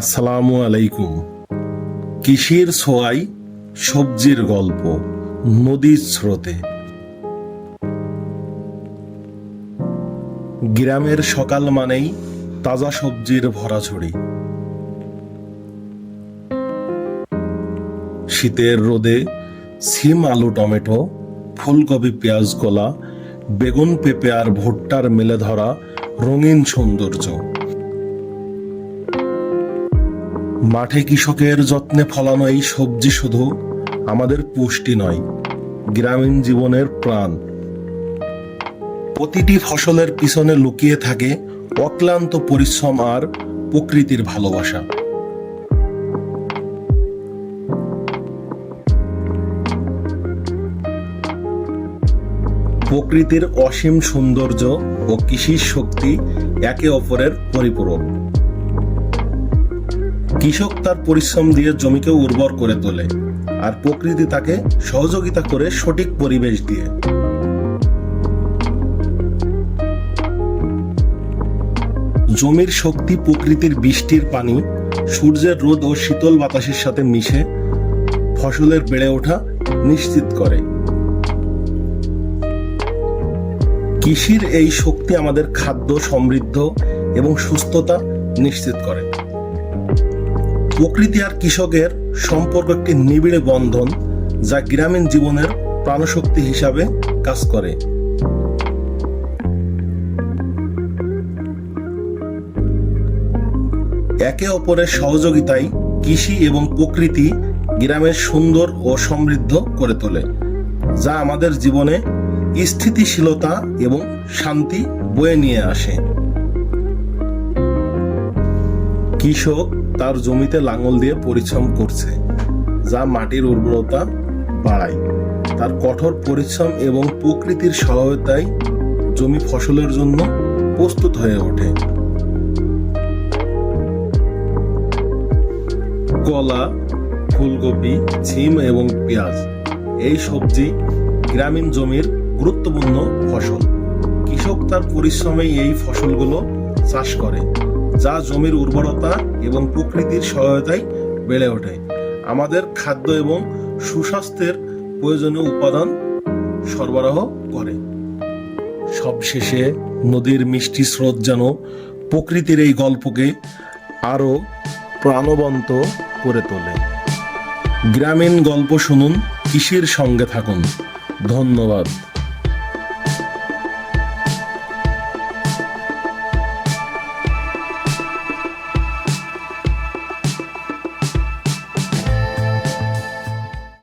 আসসালামু আলাইকুম। কৃষির ছোঁয়াই? সবজির গল্প, নদীর স্রোতে। গ্রামের সকাল মানেই তাজা সবজির ভরাঝড়ি শীতের রোদে সিম, আলু, টমেটো, ফুলকপি, পেঁয়াজ, কলা, বেগুন, পেঁপে আর ভুট্টার মেলে ধরা রঙিন সৌন্দর্য। মাঠে কৃষকের যত্নে ফলানো এই সবজি শুধু আমাদের পুষ্টি নয়, গ্রামীণ জীবনের প্রাণ। প্রতিটি ফসলের পিছনে লুকিয়ে থাকে অক্লান্ত পরিশ্রম আর প্রকৃতির ভালোবাসা। প্রকৃতির অসীম সৌন্দর্য ও কৃষির শক্তি একে অপরের পরিপূরক। কৃষক তার পরিশ্রম দিয়ে জমিকে উর্বর করে তোলে আর প্রকৃতি তাকে সহযোগিতা করে সঠিক পরিবেশ দিয়ে। জমির শক্তি প্রকৃতির বৃষ্টির পানি, সূর্যের রোদ ও শীতল বাতাসের সাথে মিশে ফসলের বেড়ে ওঠা নিশ্চিত করে। কৃষির এই শক্তি আমাদের খাদ্য সমৃদ্ধ এবং সুস্থতা নিশ্চিত করে। প্রকৃতি আর কৃষকের সম্পর্ক একটি নিবিড় বন্ধন যা গ্রামীণ জীবনের প্রাণশক্তি হিসাবে কাজ করে। একে অপরের সহযোগিতায় কৃষি এবং প্রকৃতি গ্রামের সুন্দর ও সমৃদ্ধ করে তোলে, যা আমাদের জীবনে স্থিতিশীলতা এবং শান্তি বয়ে নিয়ে আসে। কৃষক তার জমিতে লাঙল দিয়ে পরিশ্রম করছে, যা মাটির উর্বরতা বাড়ায়। তার কঠোর পরিশ্রম এবং প্রকৃতির সহায়তায় জমি ফসলের জন্য প্রস্তুত হয়ে ওঠে। কলা, ফুলকপি, ছিম এবং পেঁয়াজ, এই সবজি গ্রামীণ জমির গুরুত্বপূর্ণ ফসল। কৃষক তার পরিশ্রমে এই ফসলগুলো চাষ করে। যা জমির উর্বরতা এবং প্রকৃতির সহায়তায় বেড়ে ওঠে। আমাদের খাদ্য এবং সুস্বাস্থ্যের প্রয়োজনীয় উপাদান সরবরাহ করে। সবশেষে নদীর মিষ্টি স্রোত যেন প্রকৃতির এই গল্পকে আরও প্রাণবন্ত করে তোলে। গ্রামীণ গল্প শুনুন, কৃষির সঙ্গে থাকুন। ধন্যবাদ।